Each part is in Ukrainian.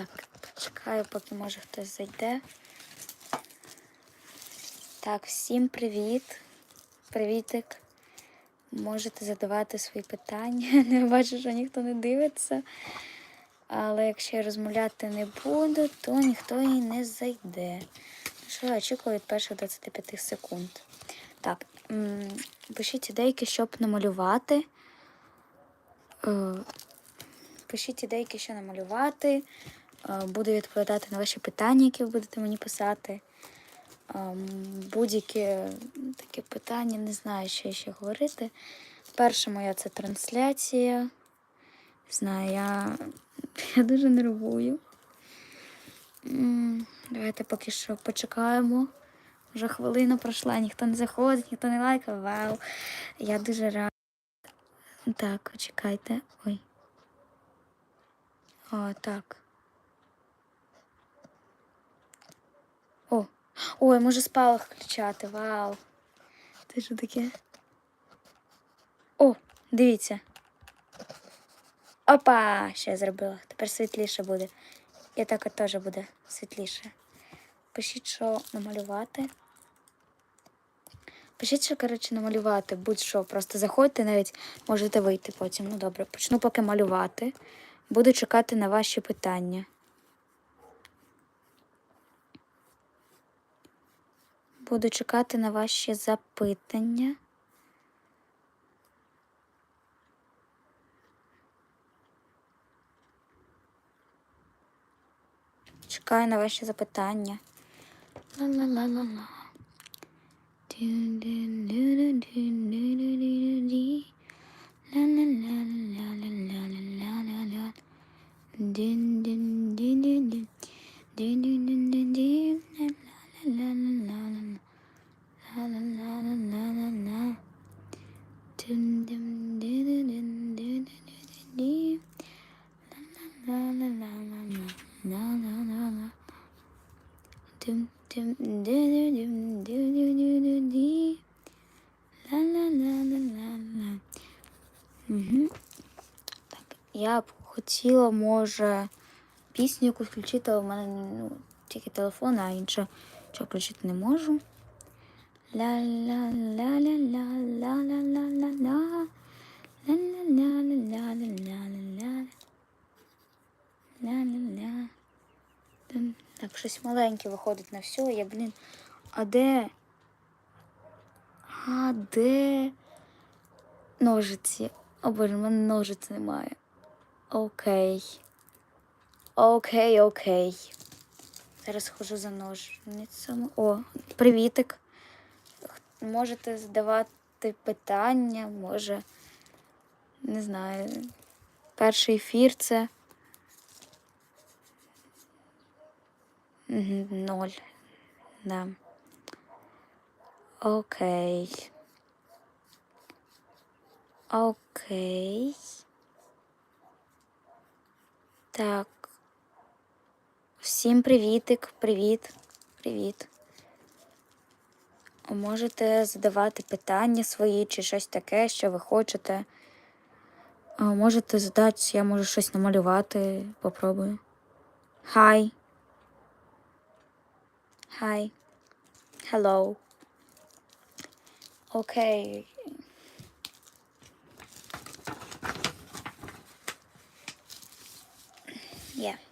Так, почекаю, поки може хтось зайде. Так, всім привіт. Привітик. Можете задавати свої питання. Не бачу, що ніхто не дивиться. Але якщо я розмовляти не буду, то ніхто і не зайде. Ну Що я очікую від перших 25 секунд. Так, пишіть ідейки, щоб намалювати. Е, Пишіть ідейки, що намалювати. Е, Буду відповідати на ваші питання, які ви будете мені писати. Ем, Будь-які такі питання, не знаю, що ще говорити. Перша моя це трансляція. Знаю, я, я дуже нервую. Давайте поки що почекаємо. Вже хвилина пройшла, ніхто не заходить, ніхто не лайкав. Вау. Я дуже рада. Так, чекайте. Ой. О, так. О, ой, можу спалах включати. Вау. Це що таке? О, дивіться. Опа! Я зробила? Тепер світліше буде. І так теж буде світліше. Пишіть, що намалювати. Пишіть, що, коротше, намалювати. Будь-що. Просто заходьте, навіть можете вийти потім. Ну добре, почну поки малювати. Буду чекати на ваші питання. Буду чекати на ваші запитання. Чекаю на ваші запитання. Ла-ла-ла-ла-ла. Дин-дин-дин-дин-дин. Дин-дин-дин-дин-дин. Я б хотіла, може, пісню якусь включити, але в мене ну, тільки телефон, а інше. Чого включити не можу. Ла-ла-ла. Так, щось маленьке виходить на все. Я, блін, а де? А де ножиці? О боже, в мене ножиць немає. Окей. Окей, окей. Зараз схожу за ножницями. О, привітик. Можете задавати питання, може. Не знаю. Перший ефір це. Ноль. Да. Окей. Окей. Так. Всім привітик. Привіт. Привіт. Можете задавати питання свої чи щось таке, що ви хочете. Можете задати, я можу щось намалювати, попробую. Hi. Hi. Hello. Okay. Yeah.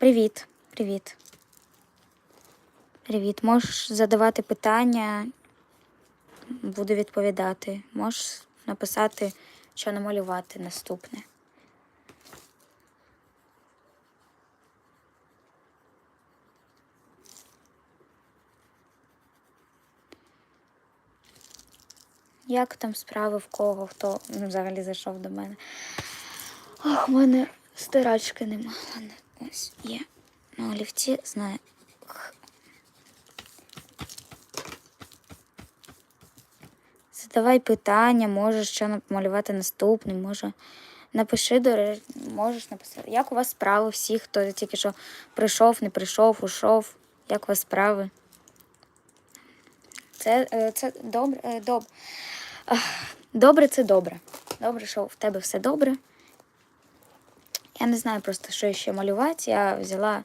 Привіт. Привіт. Привіт. Можеш задавати питання, буду відповідати. Можеш написати, що намалювати наступне. Як там справи в кого, хто ну, взагалі зайшов до мене? Ох, в мене стирачки нема. Ось є. На олівці знаю. Задавай питання, можеш що намалювати наступний, може. Напиши, до речі, можеш написати. Як у вас справи всі, хто тільки що прийшов, не прийшов, ушов? Як у вас справи? Це, е, це добре, е, доб... Ах, добре, це добре. Добре, що в тебе все добре. Я не знаю просто, що ще малювати. Я взяла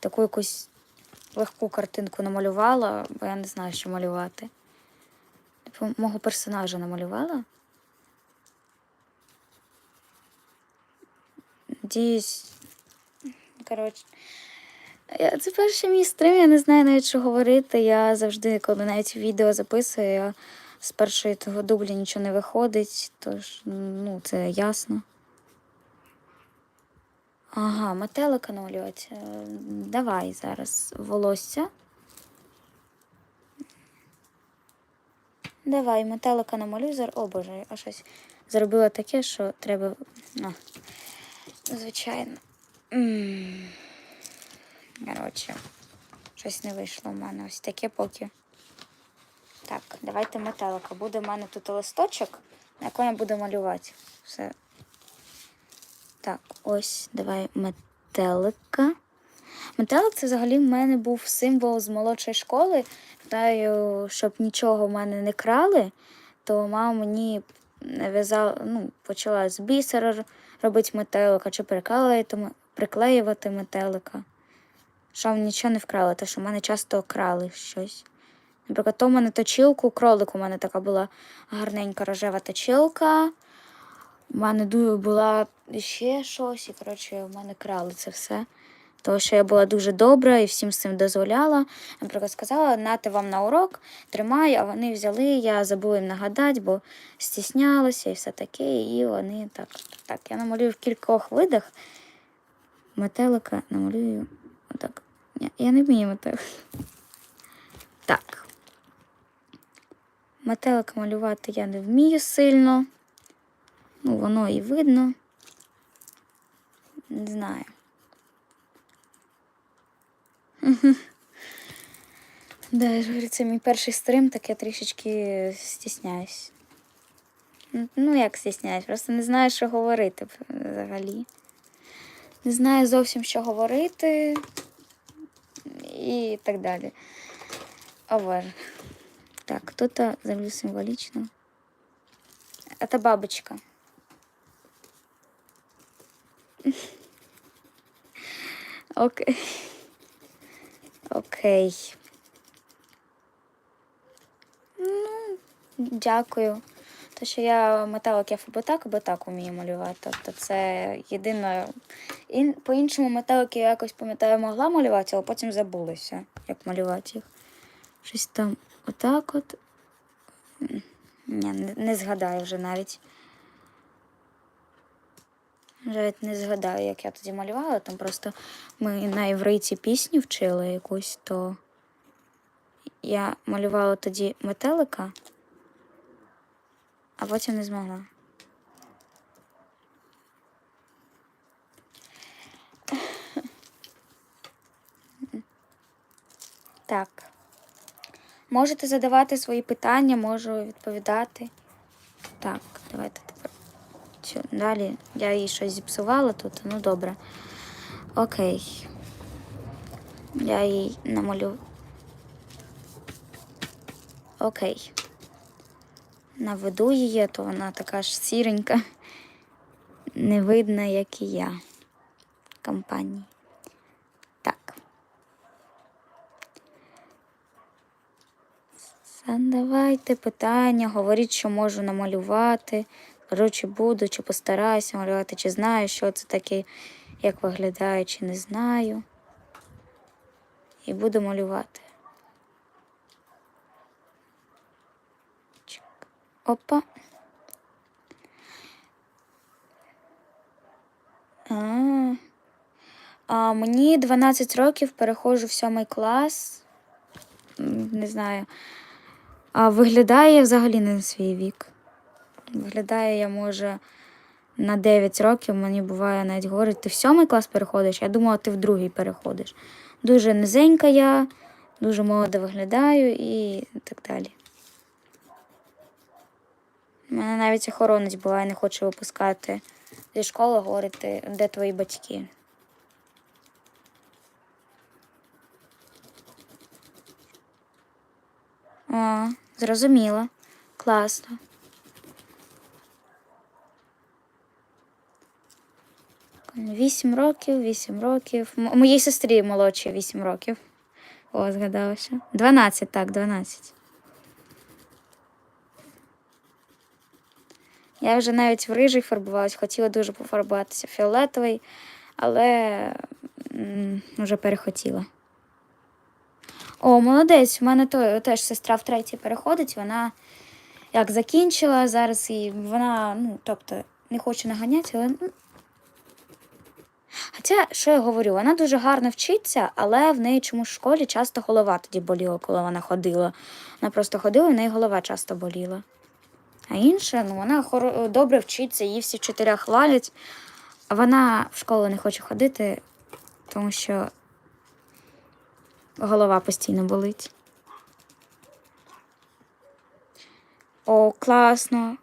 таку якусь легку картинку намалювала, бо я не знаю, що малювати. Типу, мого персонажа намалювала. Надіюсь. Коротше. Це перший мій стрим, я не знаю навіть, що говорити. Я завжди, коли навіть відео записую, я з першої того дубля нічого не виходить, тож, ну, це ясно. Ага, метелика намалювати. Е, Давай зараз волосся. Давай, метелика намалюй. О боже, я щось зробила таке, що треба. А, звичайно. Коротше, щось не вийшло в мене. Ось таке поки. Так, давайте метелика. Буде в мене тут листочок, на якому я буду малювати. Все. Так, ось, давай метелика. Метелик це взагалі в мене був символ з молодшої школи. Знаю, щоб нічого в мене не крали, то мама мені нав'язала, ну, почала з бісера робити метелика чи приклеювати, метелика. Щоб нічого не вкрали, тому що в мене часто крали щось. Наприклад, то в мене точилку, кролик у мене така була гарненька рожева точилка. У мене ду- була ще щось, і коротше, в мене крали це все. Тому що я була дуже добра і всім з цим дозволяла. Наприклад, сказала, нате вам на урок, тримай, а вони взяли, я забула їм нагадати, бо стіснялася і все таке. І вони так. Так, я намалюю в кількох видах. Метелика намалюю отак. Ні, я не вмію метелика. Так. Метелика малювати я не вмію сильно. Ну, воно і видно. Не знаю. Да, я ж говорю, це мій перший стрим, так я трішечки стісняюсь. Ну, як стісняюсь, просто не знаю, що говорити взагалі. Не знаю зовсім, що говорити і так далі. О, Боже. Так, тут землю символічно. Это бабочка. Окей. Окей. Ну, дякую. То, що я метелик я або так, або так вмію малювати. Тобто це єдине. Ін... По-іншому метелики я якось пам'ятаю, могла малювати, але потім забулася, як малювати їх. Щось там отак от. Ні, не згадаю вже навіть. Навіть не згадаю, як я тоді малювала. Там просто ми на єврейці пісню вчили якусь, то я малювала тоді метелика, а потім не змогла. Так. Можете задавати свої питання, можу відповідати. Так, давайте тепер. Що, далі я їй щось зіпсувала тут, ну добре. Окей. Я їй намалю. Окей. Наведу її, то вона така ж сіренька, не видна, як і я компанії. Так. Задавайте питання, говоріть, що можу намалювати. Кажу, чи буду, чи постараюся малювати, чи знаю, що це таке, як виглядає, чи не знаю. І буду малювати. Опа. А, мені 12 років переходжу в сьомий клас. Не знаю. А виглядає взагалі не на свій вік. Виглядає я, може, на 9 років. Мені буває навіть говорить, ти в сьомий клас переходиш, я думала, ти в другий переходиш. Дуже низенька я, дуже молодо виглядаю і так далі. У мене навіть охоронець буває, не хоче випускати зі школи, говорити, де твої батьки. О, зрозуміло. Класно. Вісім років, вісім років. М- моїй сестрі молодші вісім років. О, згадалося. Дванадцять, так, дванадцять. Я вже навіть в рижий фарбувалась, хотіла дуже пофарбуватися фіолетовий, але вже перехотіла. О, молодець, у мене то, теж сестра в третій переходить, вона як закінчила зараз, і вона, ну, тобто, не хоче наганяти, але. Хоча, що я говорю, вона дуже гарно вчиться, але в неї чомусь в школі часто голова тоді боліла, коли вона ходила. Вона просто ходила, і в неї голова часто боліла. А інша, ну вона хоро- добре вчиться, її всі вчителя хвалять. А вона в школу не хоче ходити, тому що голова постійно болить. О, класно.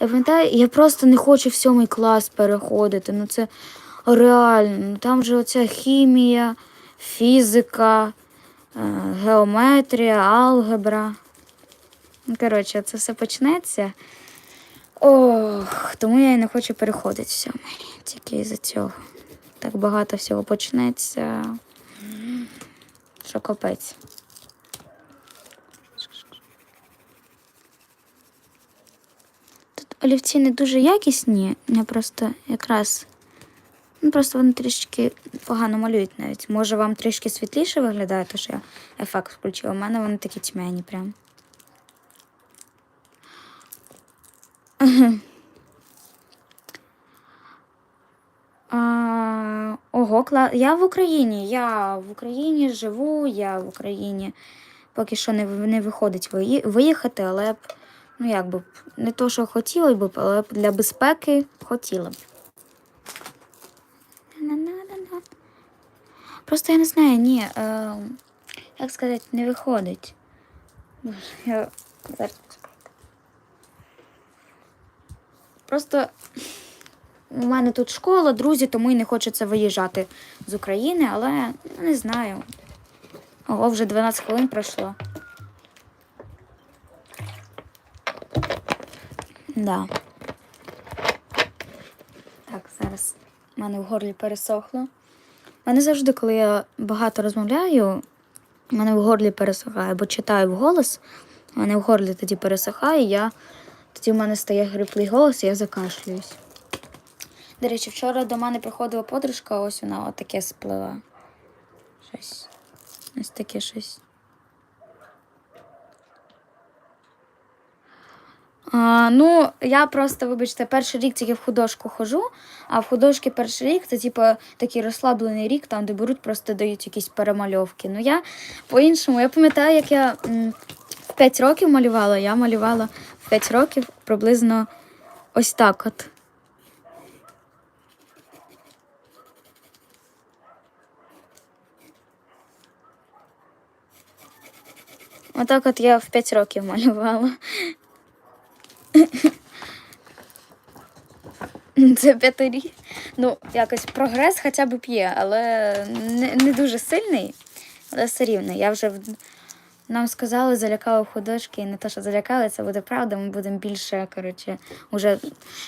Я пам'ятаю, я просто не хочу в сьомий клас переходити. Ну це реально. Ну, там же оця хімія, фізика, е, геометрія, алгебра. Ну, коротше, це все почнеться. Ох, тому я і не хочу переходити в сьомий. Тільки із-за цього. Так багато всього почнеться. Що капець. Тут олівці не дуже якісні, я просто якраз. Ну, просто вони трішки погано малюють навіть. Може, вам трішки світліше виглядає, то що я ефект включила. У мене вони такі тьмяні прям. А, ого, кла... я в Україні. Я в Україні живу, я в Україні. Поки що не, не виходить виї- виїхати, але б, ну як би, не то, що хотіла б, але б для безпеки хотіла б. Просто я не знаю, ні. Е, як сказати, не виходить. Я зараз. Просто у мене тут школа, друзі, тому і не хочеться виїжджати з України, але не знаю. Ого, вже 12 хвилин пройшло. Да. Так, зараз в мене в горлі пересохло. Мене завжди, коли я багато розмовляю, мене в горлі пересихає, бо читаю вголос, мене в горлі тоді пересихає, я, тоді в мене стає гриплий голос, і я закашлююсь. До речі, вчора до мене приходила подружка, ось вона отаке сплела. Щось. Ось таке щось. Ну, я просто, вибачте, перший рік тільки в художку хожу, а в художки перший рік це, типу, такий розслаблений рік, там, де беруть, просто дають якісь перемальовки. Ну, я по-іншому, я пам'ятаю, як я в 5 років малювала, я малювала в 5 років приблизно ось так от. Отак от я в 5 років малювала. Це п'ятирі. Ну, якось прогрес хоча б є, але не, не дуже сильний, але все рівно. Я вже нам сказали, залякали художки, і не те, що залякали, це буде правда, ми будемо більше, коротше, уже.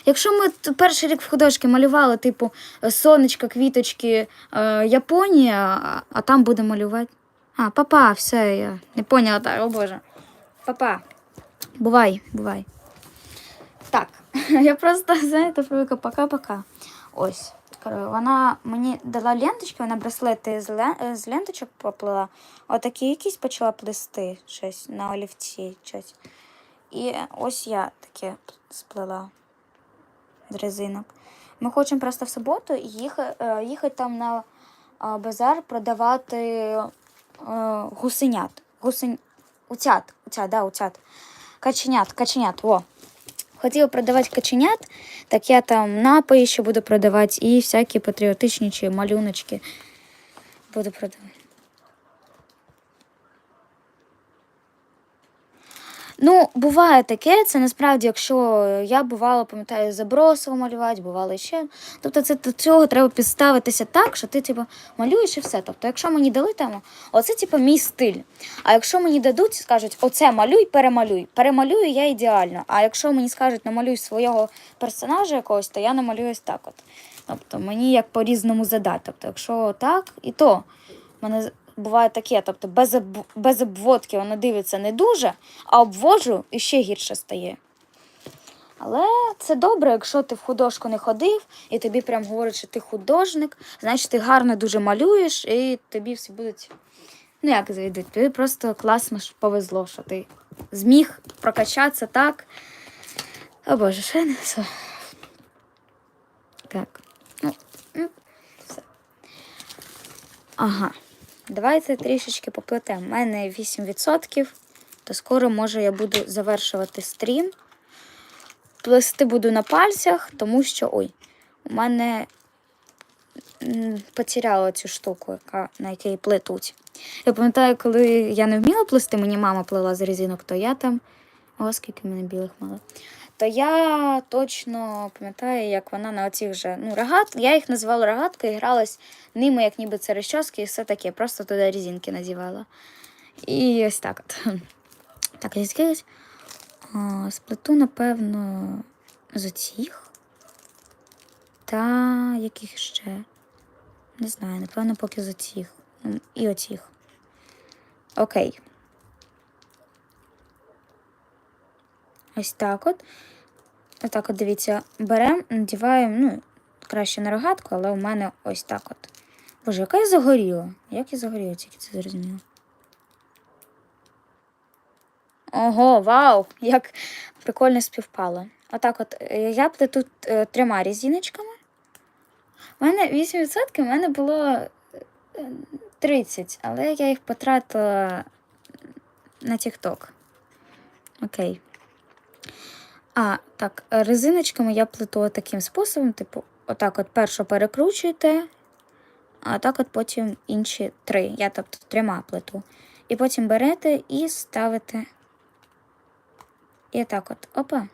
Якщо ми перший рік в художки малювали, типу, сонечко, квіточки, е, Японія, а, там будемо малювати. А, папа, все, я не поняла так, о Боже. Папа. Бувай, бувай. Так, я просто, знаєте, привикла пока-пока. Ось. Вона мені дала ленточки, вона браслети з, лен... з ленточок поплила. Отакі якісь почала плести щось на олівці. щось. І ось я таке сплела з резинок. Ми хочемо просто в суботу їхати, їхати там на базар продавати е, гусенят. Гусень... Утят. Утят, да, утят. Каченят, каченят, во. Хотіла продавати каченят, так я там напої ще буду продавати і всякі патріотичні чи малюночки буду продавати. Ну, буває таке, це насправді, якщо я бувала, пам'ятаю, забросила малювати, бувало ще. Тобто це до цього треба підставитися так, що ти типу, малюєш і все. Тобто, якщо мені дали тему, оце типу, мій стиль. А якщо мені дадуть, скажуть, оце малюй, перемалюй. Перемалюю я ідеально. А якщо мені скажуть, намалюй свого персонажа якогось, то я намалюю ось так от. Тобто мені як по-різному задати. Тобто, якщо так, і то мене буває таке, тобто без, об... без обводки воно дивиться не дуже, а обводжу і ще гірше стає. Але це добре, якщо ти в художку не ходив, і тобі прям говорять, що ти художник, значить ти гарно дуже малюєш, і тобі всі будуть. Ну, як зайдуть, тобі просто класно що повезло, що ти зміг прокачатися так. О Боже, ще не все. Так. Ну, все. Ага. Давайте трішечки поплетемо. У мене 8%, то скоро, може, я буду завершувати стрім. Плести буду на пальцях, тому що. Ой, у мене потеряла цю штуку, яка, на якій плетуть. Я пам'ятаю, коли я не вміла плести, мені мама плела з резинок, то я там. О, скільки мене білих мало. То я точно пам'ятаю, як вона на оцих же ну, рогат, я їх називала рогатка і гралась ними, як ніби це розчоски, і все таке. Просто туди резинки надівала. І ось так от. Так, я скажу. Сплету, напевно, з оцих. Та яких ще? Не знаю, напевно, поки з оцих. Ну, І оцих. Окей. Ось так от. Отак от дивіться, беремо, надіваємо, ну, краще на рогатку, але у мене ось так от. Боже, яка я загоріла? Як я загоріла, тільки це зрозуміла. Ого, вау! Як прикольно співпало. Отак от е, я плету е, трьома різіночками. У мене 8%, у мене було е, 30, але я їх потратила на TikTok. Окей. А, так, резиночками я плету таким способом, типу, отак от першу перекручуєте, а так от потім інші три. Я тобто трьома плету. І потім берете і ставите. І так от, опа.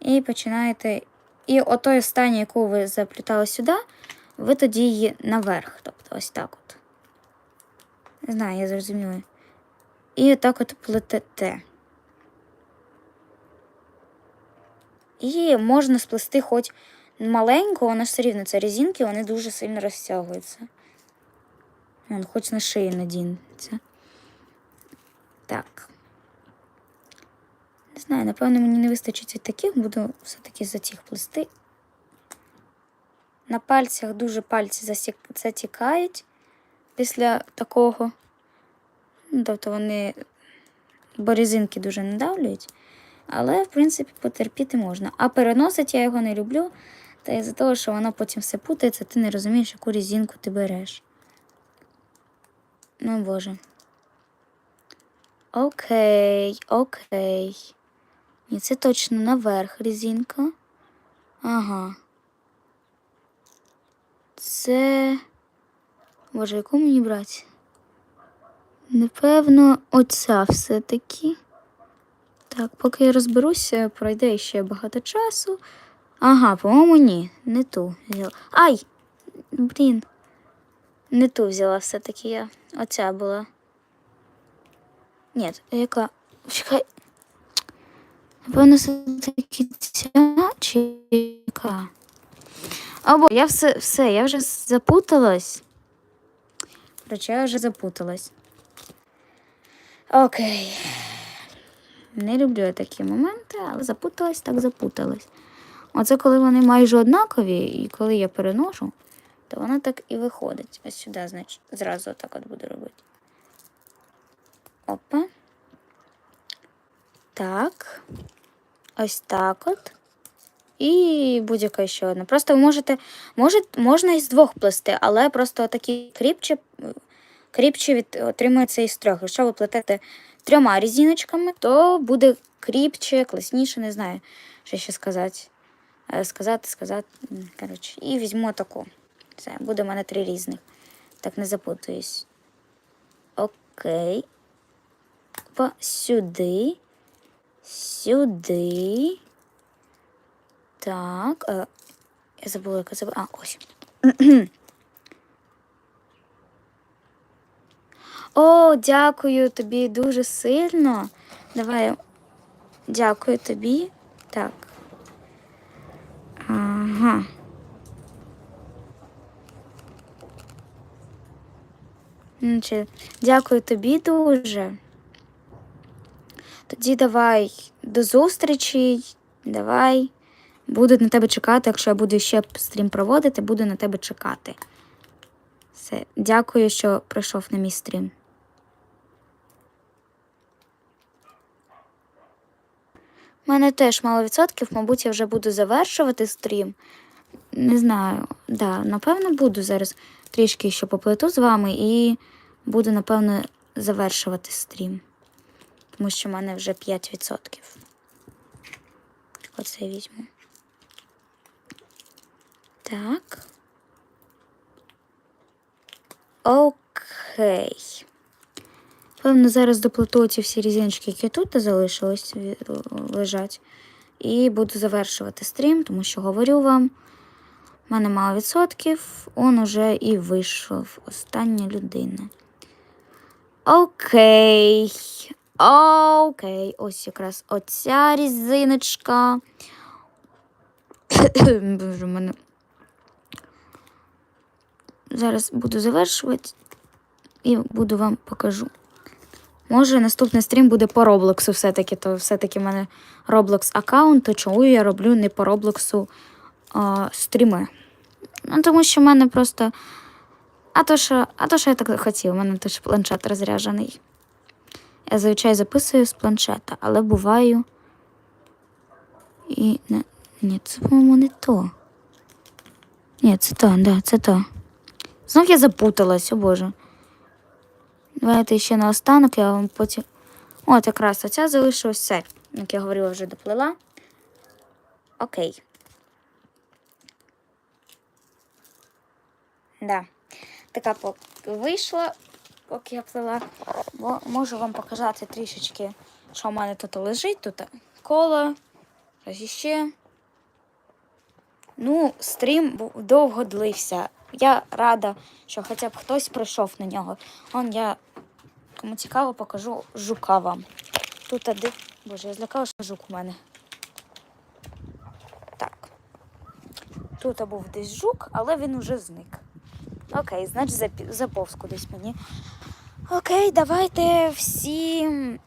І починаєте. І отой останній, яку ви заплітали сюди, ви тоді її наверх. Тобто ось так от. Не знаю, я зрозуміла. І отак от плетете. І можна сплести хоч маленьку, вона ж все рівно це резинки, вони дуже сильно розтягуються. Вон, хоч на шиї надінеться. Так. Не знаю, напевно, мені не вистачить від таких, буду все-таки за цих плести. На пальцях дуже пальці затікають після такого. Ну, тобто вони, бо резинки дуже надавлюють. Але, в принципі, потерпіти можна. А переносити я його не люблю. Та із-за того, що воно потім все путається, ти не розумієш, яку резинку ти береш. Ну, боже. Окей, окей. Ні, це точно наверх резинка. Ага. Це. Боже, яку мені брати? Напевно, оця все-таки. Так, поки я розберуся, пройде ще багато часу. Ага, по-моєму, ні, не ту взяла. Ай! Блін. Не ту взяла все-таки я. Оця була. Ні, яка? Чекай. Напевно, все-таки ця чи яка? Або я все, все, я вже запуталась. Короче, я вже запуталась. Окей. Не люблю я такі моменти, але запуталась, так запуталась. Оце коли вони майже однакові, і коли я переношу, то воно так і виходить. Ось сюди, значить, зразу так от буду робити. Опа. Так. Ось так от. І будь-яка ще одна. Просто ви можете, може, можна із двох плести, але просто такі кріпче, кріпче від, отримується із трьох. Якщо ви плетете трьома різіночками, то буде кріпче, класніше, не знаю, що ще сказати. Е, Сказати, сказати. Коротше, і візьму таку. Це буде в мене три різних. Так не запутаюсь. Окей. Опа, сюди. Сюди. Так. Е, я забула, яка забула. А, ось. О, дякую тобі дуже сильно. Давай дякую тобі. Так. Ага. Ну, дякую тобі дуже. Тоді давай до зустрічі. Давай. Буду на тебе чекати, якщо я буду ще стрім проводити, буду на тебе чекати. Все. Дякую, що прийшов на мій стрім. У мене теж мало відсотків, мабуть, я вже буду завершувати стрім. Не знаю, да, напевно, буду зараз трішки ще поплету з вами і буду, напевно, завершувати стрім. Тому що в мене вже 5%. Оце візьму. Так. Окей. Певно, зараз доплету ці всі різиночки, які тут залишились лежать. І буду завершувати стрім, тому що говорю вам, в мене мало відсотків, он уже і вийшов. Остання людина. Окей. Окей. Ось якраз оця різиночка. Мене. Зараз буду завершувати і буду вам покажу. Може, наступний стрім буде по Роблоксу все-таки, то все-таки в мене Roblox аккаунт, то чому я роблю не по Роблоксу стріми? Ну, тому що в мене просто. А то, що, а то, що я так хотів, у мене теж планшет розряджений. Я зазвичай записую з планшета, але буваю. І. Ні, це, по-моєму, не то. Ні, це то, да, це то. Знов я запуталась, о Боже. Давайте ще наостанок, я вам потім. От якраз оця залишилась все. Як я говорила, вже доплила. Окей. Да. Така вийшла, поки я плела. Бо можу вам показати трішечки, що в мене тут лежить. Тут коло, іще. Ну, стрім довго длився. Я рада, що хоча б хтось прийшов на нього. Он я, кому цікаво, покажу жука вам. Тут один. Боже, я злякала, що жук у мене. Так. Тут був десь жук, але він уже зник. Окей, значить заповз кудись мені. Окей, давайте всім.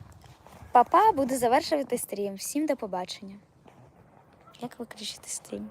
Папа, буду завершувати стрім. Всім до побачення. Як ви кричите стрім?